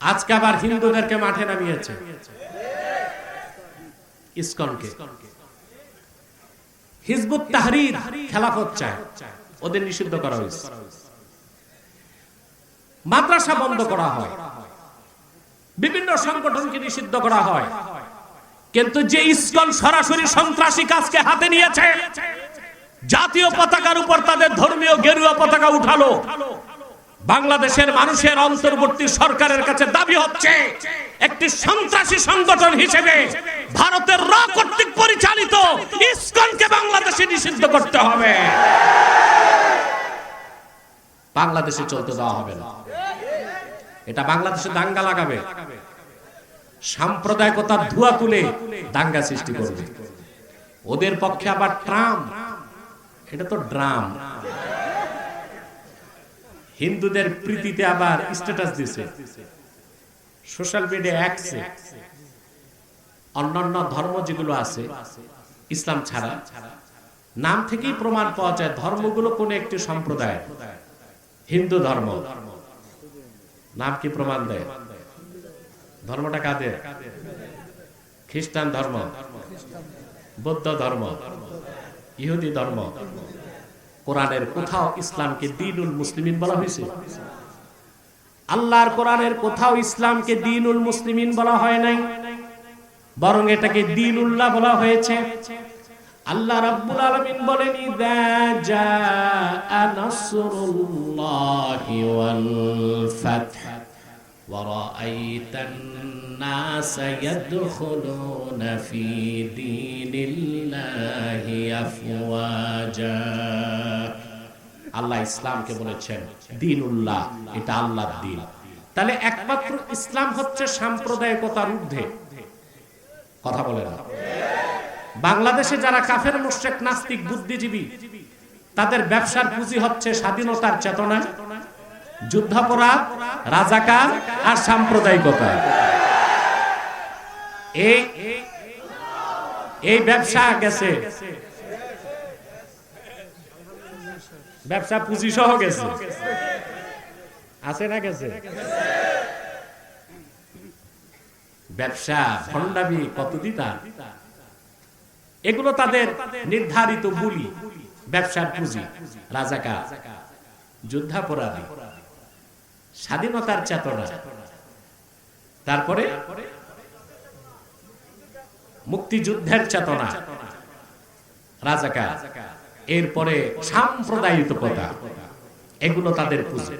আজকে আবার হিন্দুদেরকে মাঠে নামিয়েছে। হিজবুত তাহরির খেলাফত চায়। ওদের নিষিদ্ধ করা হয়েছে। মাদ্রাসা বন্ধ করা হয়। বিভিন্ন সংগঠনকে নিষিদ্ধ করা হয়। কিন্তু যে ইসকন সরাসরি সন্ত্রাসী কাজকে হাতে নিয়েছে, জাতীয় পতাকার উপর তাদের ধর্মীয় গেরুয়া পতাকা উঠালো। বাংলাদেশের মানুষের অন্তর্বর্তী সরকারের কাছে দাবি হচ্ছে, একটি সন্ত্রাসী সংগঠন হিসেবে ভারতের র কর্তৃক পরিচালিত ইসকনকে বাংলাদেশে নিষিদ্ধ করতে হবে। বাংলাদেশে চলতে দেওয়া হবে না। এটা বাংলাদেশে দাঙ্গা লাগাবে। সাম্প্রদায়িকতার ধোয়া তুলে দাঙ্গা সৃষ্টি করবে। ওদের পক্ষে আবার ট্রাম এটা তো ড্রাম। হিন্দুদের প্রীতিতে আবার স্ট্যাটাস দিছে। সোশ্যাল মিডিয়া অ্যাক্সে অন্যান্য ধর্ম যেগুলো আছে, ইসলাম ছাড়া, নাম থেকেই প্রমাণ পাওয়া যায় ধর্মগুলো কোন একটি সম্প্রদায় হিন্দু ধর্ম। নাম কি প্রমাণ দেয়? ধর্মটা কাদের? খ্রিস্টান ধর্ম। বৌদ্ধ ধর্ম। ইহুদি ধর্ম। কোরআনের কোথাও ইসলামকে দিনুল মুসলিমিন বলা হয়েছে আল্লাহর কোরআনের কোথাও ইসলামকে দিনুল মুসলিমিন বলা হয় নাই বরং এটাকে দিনুল্লাহ বলা হয়েছে আল্লাহ রাব্বুল আলামিন বলেন ইদা জাআ নাসরুল্লাহি ওয়াল ফাতহ ورأيت الناس يدخلون في دين الله أفواجا আল্লাহ ইসলামকে বলেছেন, দিনুল্লাহ, এটা আল্লাহর দিন। তাহলে একমাত্র ইসলাম হচ্ছে সাম্প্রদায়িকতার ঊর্ধ্বে কথা বলে না বাংলাদেশে যারা কাফের, মুশরিক, নাস্তিক, বুদ্ধিজীবী, তাদের ব্যবসার পুঁজি হচ্ছে স্বাধীনতার চেতনা, যুদ্ধাপরাধ, রাজাকার আর সাম্প্রদায়িকতা। এই ব্যবসা গেছে ব্যবসা পুঁজি সহ গেছে। আছে না গেছে? ব্যবসা কত দিতা এগুলো তাদের নির্ধারিত ব্যবসার পুঁজি রাজাকার যুদ্ধাপরাধী, স্বাধীনতার চেতনা। তারপরে মুক্তিযুদ্ধের চেতনা রাজাকার এরপরে সাম্প্রদায়িকতা এগুলো তাদের পুজো।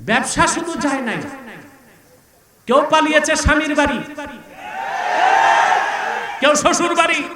ব্যবসা শুধু যায় নাই। কেউ পালিয়েছে স্বামীর বাড়ি। কেউ শ্বশুর বাড়ি